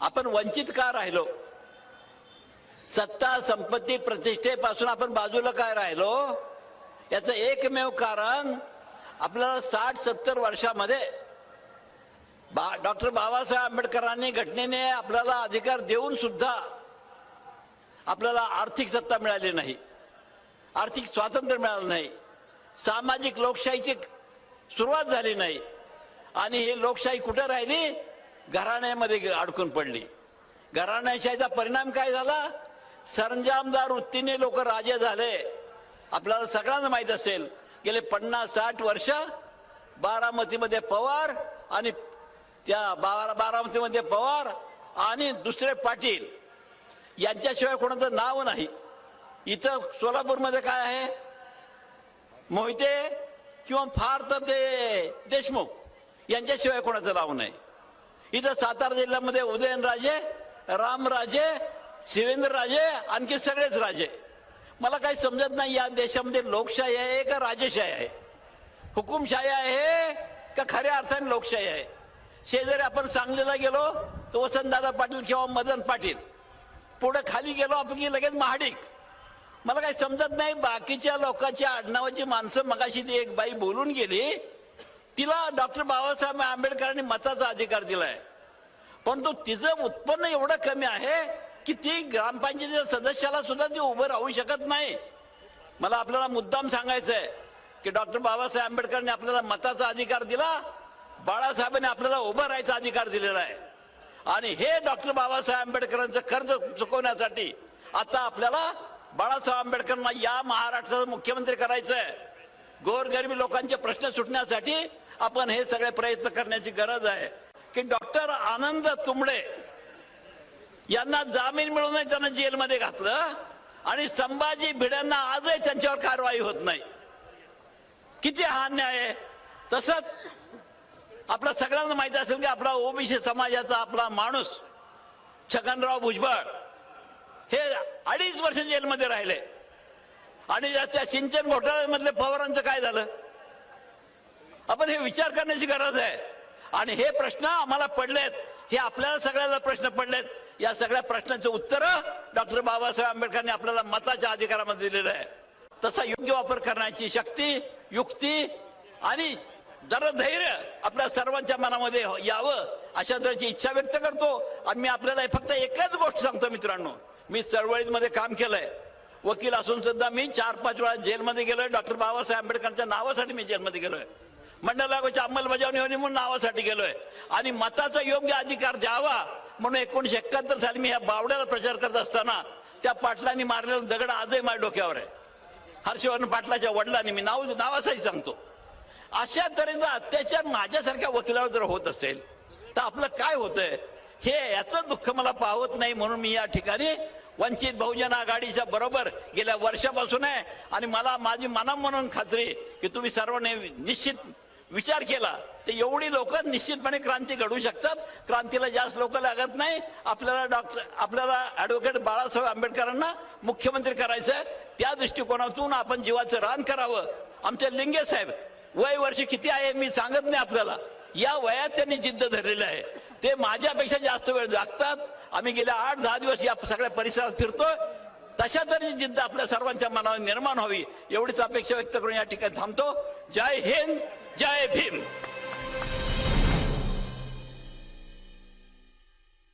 आपण वंचित का राहिलो? सत्ता संपत्ती प्रतिष्ठेपासून आपण बाजूला काय राहिलो? याचं एकमेव कारण आपल्याला साठ सत्तर वर्षामध्ये बा डॉक्टर बाबासाहेब आंबेडकरांनी घटनेने आपल्याला अधिकार देऊन सुद्धा आपल्याला आर्थिक सत्ता मिळाली नाही आर्थिक स्वातंत्र्य मिळालं नाही सामाजिक लोकशाहीची सुरुवात झाली नाही. आणि ही लोकशाही कुठे राहिली? घराण्यामध्ये अडकून पडली. घराण्याशाहीचा परिणाम काय झाला? सरंजामदार वृत्तीने लोक राजे झाले. आपल्याला सगळ्यांना माहीत असेल गेले पन्नास साठ वर्ष बारामतीमध्ये पवार आणि त्या बारा बारामतीमध्ये पवार आणि दुसरे पाटील. यांच्याशिवाय कोणाचं नाव नाही. इथं सोलापूरमध्ये काय आहे? मोहिते किंवा फार तर ते देशमुख. यांच्याशिवाय कोणाचं नाव नाही. इथं सातारा जिल्ह्यामध्ये उदयनराजे रामराजे शिवेंद्रराजे आणखी सगळेच राजे. मला काही समजत नाही या देशामध्ये लोकशाही आहे का राजेशाही आहे? हुकुमशाही आहे का खऱ्या अर्थाने लोकशाही आहे? शेजारी आपण सांगलीला गेलो तर वसंतदादा पाटील किंवा मदन पाटील. पुढे खाली गेलो आपण की लगेच महाडिक. मला काही समजत नाही बाकीच्या लोकांच्या आडनावाची माणसं मगाशी ती एक बाई बोलून गेली तिला डॉक्टर बाबासाहेब आंबेडकरांनी मताचा अधिकार दिलाय. परंतु तिचं उत्पन्न एवढं कमी आहे की ती ग्रामपंचायतीच्या सदस्याला सुद्धा ती उभं राहू शकत नाही. मला आपल्याला मुद्दाम सांगायचं आहे की डॉक्टर बाबासाहेब आंबेडकरांनी आपल्याला मताचा अधिकार दिला बाळासाहेबांनी आपल्याला उभं राहायचा अधिकार दिलेला आहे. आणि हे डॉक्टर बाबासाहेब आंबेडकरांचं कर्ज चुकवण्यासाठी आता आपल्याला बाळासाहेब आंबेडकरांना या महाराष्ट्राचा मुख्यमंत्री करायचं आहे गोरगरिबी लोकांचे प्रश्न सुटण्यासाठी आपण हे सगळे प्रयत्न करण्याची गरज आहे की डॉक्टर आनंद तुंबडे यांना जामीन मिळूनही त्यांना जेलमध्ये घातलं आणि संभाजी भिड्यांना आजही त्यांच्यावर कारवाई होत नाही. किती हा अन्याय आहे. तसंच आपल्या सगळ्यांना माहिती असेल की आपला ओबीसी समाजाचा आपला माणूस छगनराव भुजबळ हे अडीच वर्ष जेलमध्ये राहिले. आणि त्या सिंचन घोटाळ्यामधले पवारांचं काय झालं? आपण हे विचार करण्याची गरज आहे. आणि हे प्रश्न आम्हाला पडलेत हे आपल्याला सगळ्याला प्रश्न पडलेत. या सगळ्या प्रश्नांचं उत्तर डॉक्टर बाबासाहेब आंबेडकरांनी आपल्याला मताच्या अधिकारामध्ये दिलेलं आहे. तसा योग्य वापर करण्याची शक्ती युक्ती आणि जरा धैर्य आपल्या सर्वांच्या मनामध्ये यावं अशा तऱ्हेची इच्छा व्यक्त करतो. आणि मी आपल्याला फक्त एकच गोष्ट सांगतो मित्रांनो. मी चळवळीमध्ये काम केलंय. वकील असून सुद्धा मी चार पाच वेळा जेलमध्ये गेलोय. डॉक्टर बाबासाहेब आंबेडकरांच्या नावासाठी मी जेलमध्ये गेलोय. मंडळ लागूच्या अंमलबजावणी होणे म्हणून नावासाठी गेलोय. आणि मताचा योग्य अधिकार द्यावा म्हणून एकोणीशे एकाहत्तर साली मी ह्या बावड्याला प्रचार करत असताना त्या पाटलांनी मारलेला दगड आजही माझ्या डोक्यावर आहे. हर्षवर्धन पाटलाच्या वडिलांनी मी नाव नावासाठी सांगतो. अशा तऱ्हेचा अत्याचार माझ्यासारख्या वकिलावर जर होत असेल तर आपलं काय होतंय? हे याचं दुःख मला पाहत नाही म्हणून मी या ठिकाणी वंचित बहुजन आघाडीच्या बरोबर गेल्या वर्षापासून आहे. आणि मला माझी मना म्हणून खात्री की तुम्ही सर्वांनी निश्चित विचार केला तर एवढी लोक निश्चितपणे क्रांती घडवू शकतात. क्रांतीला जास्त लोक लागत नाही. आपल्याला डॉक्टर आपल्याला ॲडव्होकेट बाळासाहेब आंबेडकरांना मुख्यमंत्री करायचं आहे त्या दृष्टिकोनातून आपण जीवाचं रान करावं. आमचे लिंगे साहेब वय वर्ष किती आहे मी सांगत नाही आपल्याला. या वयात त्यांनी जिद्द धरलेली आहे. ते माझ्यापेक्षा जास्त वेळ जागतात आम्ही गेल्या आठ दहा दिवस या सगळ्या परिसरात फिरतोय तशा तरी जिद्द आपल्या सर्वांच्या मनावर निर्माण व्हावी एवढीच अपेक्षा व्यक्त करून या ठिकाणी थांबतो. जय हिंद. जय भीम